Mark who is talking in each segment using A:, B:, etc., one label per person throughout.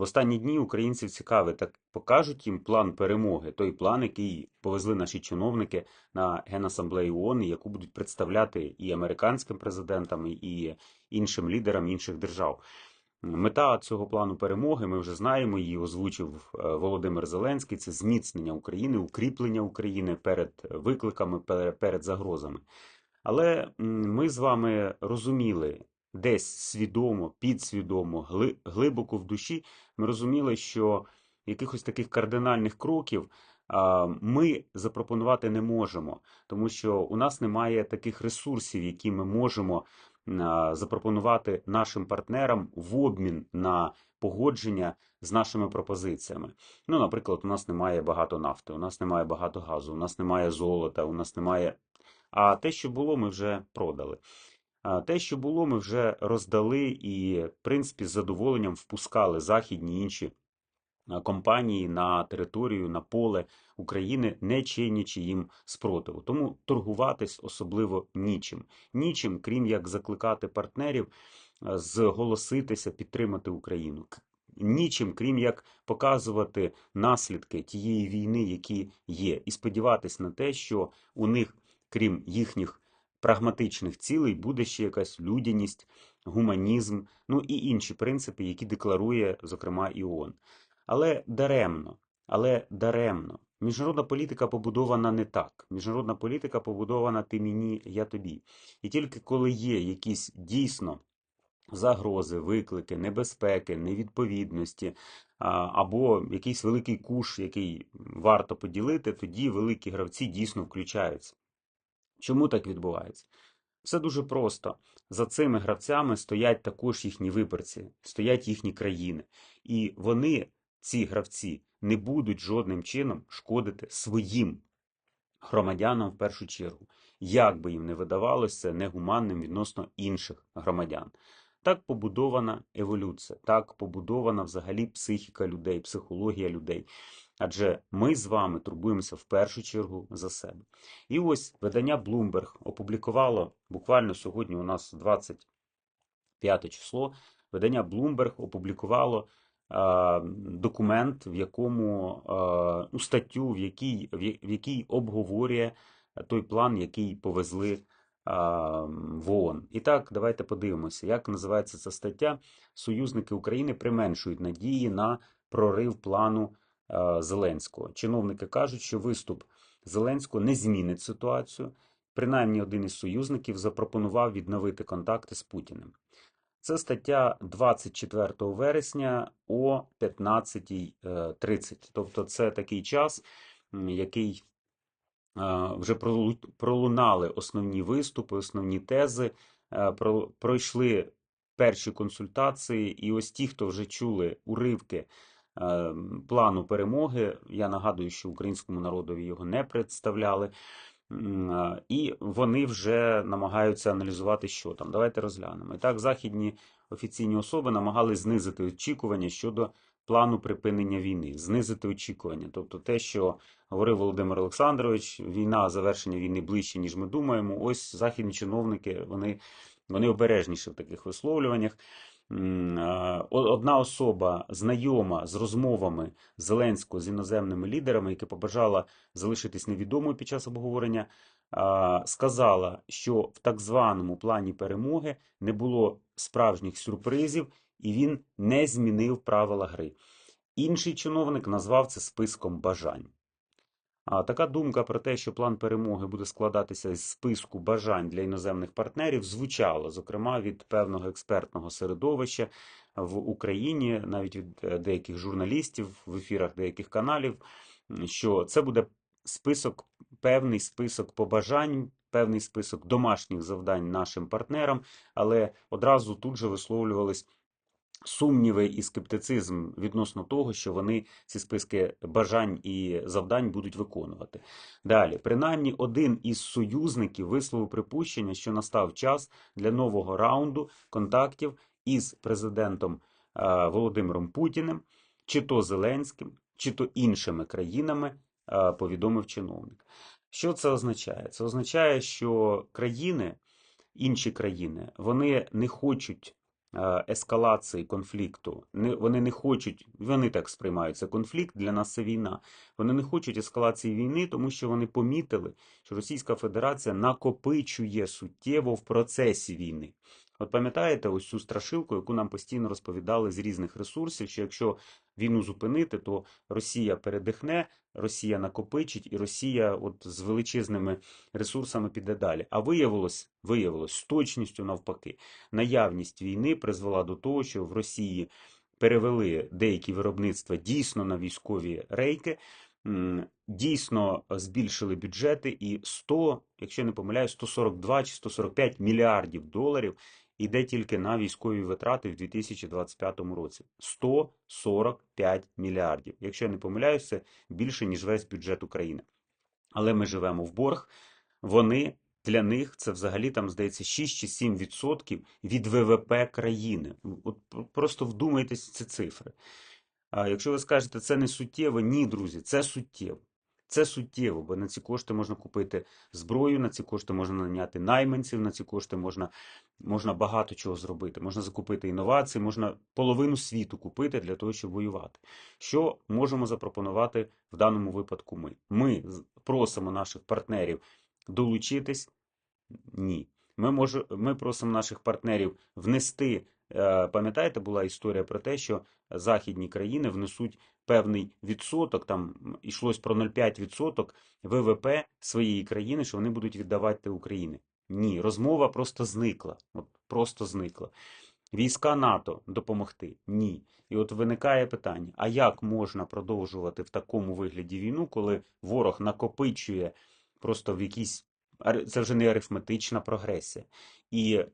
A: В останні дні українців цікавить, так покажуть їм план перемоги, той план, який повезли наші чиновники на Генасамблею ООН, яку будуть представляти і американським президентам, і іншим лідерам інших держав. Мета цього плану перемоги, ми вже знаємо, її озвучив е, Володимир Зеленський. Це зміцнення України, укріплення України перед викликами, перед загрозами. Але ми з вами розуміли десь свідомо, підсвідомо, гли- глибоко в душі, ми розуміли, що якихось таких кардинальних кроків ми запропонувати не можемо, тому що у нас немає таких ресурсів, які ми можемо запропонувати нашим партнерам в обмін на погодження з нашими пропозиціями. Ну, наприклад, у нас немає багато нафти, у нас немає багато газу, у нас немає золота, у нас немає. А те, що було, ми вже продали. Те, що було, ми вже роздали і, в принципі, з задоволенням впускали західні інші компанії на територію, на поле України, не чинячи їм спротиву. Тому торгуватись особливо нічим. Нічим, крім як закликати партнерів зголоситися підтримати Україну. Нічим, крім як показувати наслідки тієї війни, які є, і сподіватись на те, що у них, крім їхніх прагматичних цілей, буде ще якась людяність, гуманізм, ну і інші принципи, які декларує, зокрема, і ООН. Але даремно, але даремно. Міжнародна політика побудована не так. Міжнародна політика побудована ти мені, я тобі. І тільки коли є якісь дійсно загрози, виклики, небезпеки, невідповідності або якийсь великий куш, який варто поділити, тоді великі гравці дійсно включаються. Чому так відбувається? Все дуже просто. За цими гравцями стоять також їхні виборці, стоять їхні країни. І вони, ці гравці, не будуть жодним чином шкодити своїм громадянам в першу чергу, як би їм не видавалося негуманним відносно інших громадян. Так побудована еволюція, так побудована взагалі психіка людей, психологія людей. Адже ми з вами турбуємося в першу чергу за себе. І ось видання Bloomberg опублікувало буквально сьогодні у нас 25 число. Видання Bloomberg опублікувало е, документ, в якому е, ну, статтю, в якій, в якій обговорює той план, який повезли е, в ООН. І так, давайте подивимося, як називається ця стаття. Союзники України применшують надії на прорив плану Зеленського. Чиновники кажуть, що виступ Зеленського не змінить ситуацію. Принаймні один із союзників запропонував відновити контакти з Путіним. Це стаття 24 вересня о 15.30. Тобто це такий час, який е, вже пролунали основні виступи, основні тези, е, пройшли перші консультації, і ось ті, хто вже чули уривки е, плану перемоги, я нагадую, що українському народові його не представляли. І вони вже намагаються аналізувати, що там. Давайте розглянемо. І так, західні офіційні особи намагались знизити очікування щодо плану припинення війни, знизити очікування. Тобто те, що говорив Володимир Олександрович, війна, завершення війни ближче, ніж ми думаємо. Ось західні чиновники, вони, вони обережніші в таких висловлюваннях. Одна особа, знайома з розмовами Зеленського з іноземними лідерами, яка побажала залишитись невідомою під час обговорення, сказала, що в так званому плані перемоги не було справжніх сюрпризів, і він не змінив правила гри. Інший чиновник назвав це списком бажань. А така думка про те, що план перемоги буде складатися з списку бажань для іноземних партнерів, звучала, зокрема, від певного експертного середовища в Україні, навіть від е, деяких журналістів в ефірах деяких каналів, що це буде список, певний список побажань, певний список домашніх завдань нашим партнерам, але одразу тут же висловлювались сумніви і скептицизм відносно того, що вони ці списки бажань і завдань будуть виконувати. Далі, принаймні, один із союзників висловив припущення, що настав час для нового раунду контактів із президентом е, Володимиром Путіним, чи то Зеленським, чи то іншими країнами, е, повідомив чиновник. Що це означає? Це означає, що країни, інші країни, вони не хочуть ескалації конфлікту. Вони не хочуть, вони так сприймають це конфлікт, для нас це війна. Вони не хочуть ескалації війни, тому що вони помітили, що Російська Федерація накопичує суттєво в процесі війни. От пам'ятаєте ось цю страшилку, яку нам постійно розповідали з різних ресурсів, що якщо війну зупинити, то Росія передихне, Росія накопичить, і Росія от з величезними ресурсами піде далі. А виявилось, виявилось з точністю навпаки. Наявність війни призвела до того, що в Росії перевели деякі виробництва дійсно на військові рейки. Дійсно збільшили бюджети, і 100, якщо я не помиляю, 142 чи 145 мільярдів доларів іде тільки на військові витрати в 2025 році. 145 мільярдів. Якщо я не помиляюся, це більше, ніж весь бюджет України. Але ми живемо в борг. Вони для них це взагалі там здається 6 чи 7 відсотків від ВВП країни. От просто вдумайтесь ці цифри. А якщо ви скажете, це не суттєво, ні, друзі, це суттєво. Це суттєво, бо на ці кошти можна купити зброю, на ці кошти можна наняти найманців, на ці кошти можна, можна багато чого зробити. Можна закупити інновації, можна половину світу купити для того, щоб воювати. Що можемо запропонувати в даному випадку ми? Ми просимо наших партнерів долучитись. Ні. Ми, може, ми просимо наших партнерів внести. Е, Пам'ятаєте, була історія про те, що західні країни внесуть певний відсоток, там йшлось про 0,5% ВВП своєї країни, що вони будуть віддавати Україні. Ні, розмова просто зникла. От просто зникла. Війська НАТО допомогти? Ні. І от виникає питання: а як можна продовжувати в такому вигляді війну, коли ворог накопичує просто в якійсь це вже не арифметична прогресія. І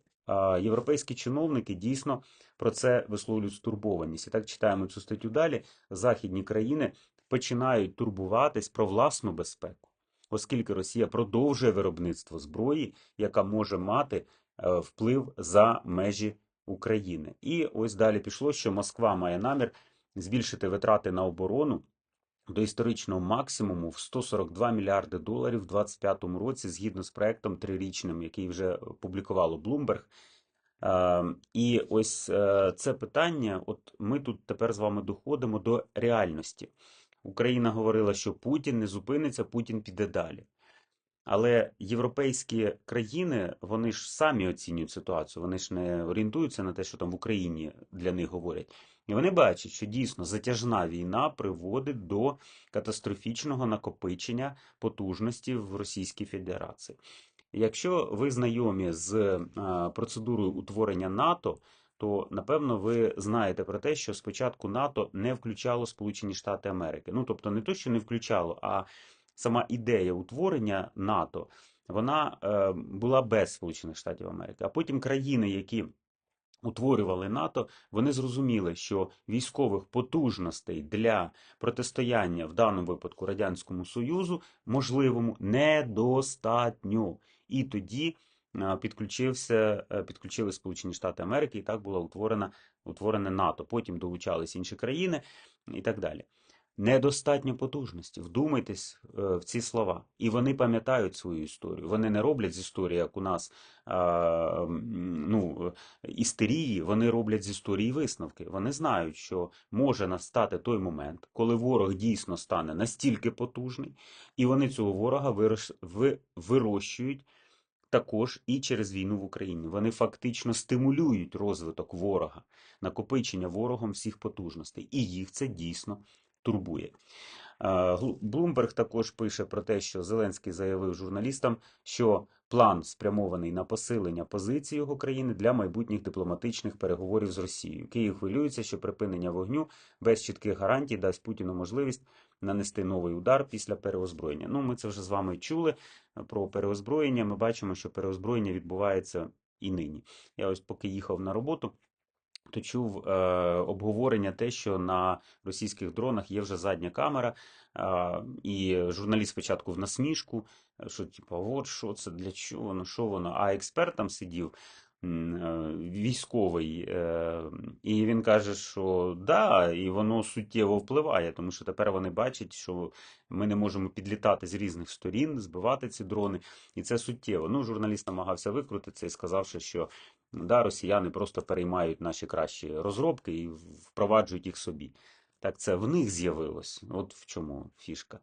A: європейські чиновники дійсно про це висловлюють стурбованість. І так читаємо цю статтю далі. Західні країни починають турбуватись про власну безпеку, оскільки Росія продовжує виробництво зброї, яка може мати е, вплив за межі України. І ось далі пішло, що Москва має намір збільшити витрати на оборону до історичного максимуму в 142 мільярди доларів в 2025 році, згідно з проектом трирічним, який вже публікувало Bloomberg. Е, І ось е, це питання. От ми тут тепер з вами доходимо до реальності. Україна говорила, що Путін не зупиниться, Путін піде далі. Але європейські країни, вони ж самі оцінюють ситуацію, вони ж не орієнтуються на те, що там в Україні для них говорять. І вони бачать, що дійсно затяжна війна приводить до катастрофічного накопичення потужності в Російській Федерації. Якщо ви знайомі з е, процедурою утворення НАТО, то напевно ви знаєте про те, що спочатку НАТО не включало Сполучені Штати Америки. Ну тобто не то, що не включало, а сама ідея утворення НАТО вона е, була без Сполучених Штатів Америки. А потім країни, які утворювали НАТО, вони зрозуміли, що військових потужностей для протистояння в даному випадку Радянському Союзу можливому недостатньо. І тоді е, підключився, е, підключили Сполучені Штати Америки, і так було утворена, утворене НАТО. Потім долучались інші країни і так далі. Недостатньо потужності. Вдумайтесь е, в ці слова. І вони пам'ятають свою історію. Вони не роблять з історії, як у нас ну, істерії, вони роблять з історії висновки. Вони знають, що може настати той момент, коли ворог дійсно стане настільки потужний, і вони цього ворога вирощ- вирощують також і через війну в Україні. Вони фактично стимулюють розвиток ворога, накопичення ворогом всіх потужностей. І їх це дійсно турбує. Е, Блумберг також пише про те, що Зеленський заявив журналістам, що план спрямований на посилення позиції його країни для майбутніх дипломатичних переговорів з Росією. Київ хвилюється, що припинення вогню без чітких гарантій дасть Путіну можливість нанести новий удар після переозброєння. Ну, ми це вже з вами чули е, про переозброєння. Ми бачимо, що переозброєння відбувається і нині. Я ось поки їхав на роботу. То чув е, обговорення те, що на російських дронах є вже задня камера, е, і журналіст спочатку в насмішку, що типу, от що це для чого, ну що воно. А експерт там сидів е, військовий, е, і він каже, що да, і воно суттєво впливає, тому що тепер вони бачать, що ми не можемо підлітати з різних сторін, збивати ці дрони, і це суттєво. Ну, журналіст намагався викрутитися і сказавши, що Да, росіяни просто переймають наші кращі розробки і впроваджують їх собі. Так це в них з'явилось. От в чому фішка.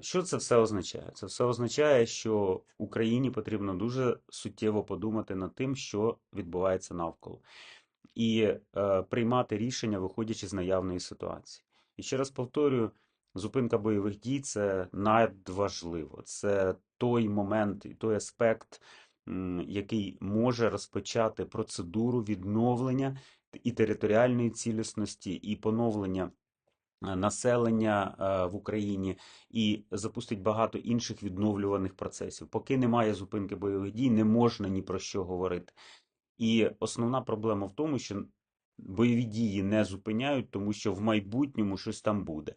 A: Що це все означає? Це все означає, що Україні потрібно дуже суттєво подумати над тим, що відбувається навколо, і е, приймати рішення, виходячи з наявної ситуації. І ще раз повторюю, зупинка бойових дій це надважливо. Це той момент і той аспект, який може розпочати процедуру відновлення і територіальної цілісності, і поновлення е, населення е, в Україні, і запустить багато інших відновлюваних процесів. Поки немає зупинки бойових дій, не можна ні про що говорити. І основна проблема в тому, що бойові дії не зупиняють, тому що в майбутньому щось там буде.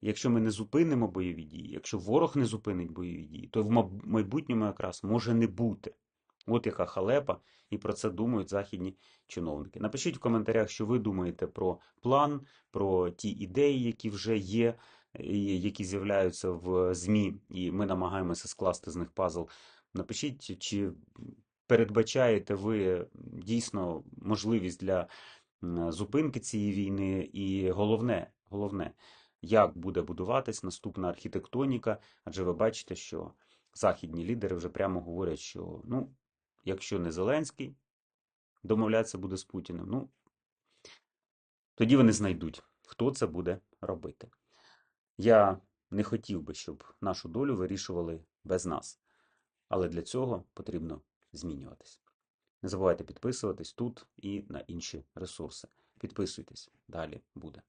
A: Якщо ми не зупинимо бойові дії, якщо ворог не зупинить бойові дії, то в майбутньому якраз може не бути. От яка халепа, і про це думають західні чиновники. Напишіть в коментарях, що ви думаєте про план, про ті ідеї, які вже є, які з'являються в ЗМІ, і ми намагаємося скласти з них пазл. Напишіть, чи передбачаєте ви дійсно можливість для зупинки цієї війни, і головне, головне, як буде будуватись наступна архітектоніка, адже ви бачите, що західні лідери вже прямо говорять, що ну, якщо не Зеленський домовлятися буде з Путіним, ну тоді вони знайдуть, хто це буде робити. Я не хотів би, щоб нашу долю вирішували без нас, але для цього потрібно змінюватись. Не забувайте підписуватись тут і на інші ресурси. Підписуйтесь, далі буде.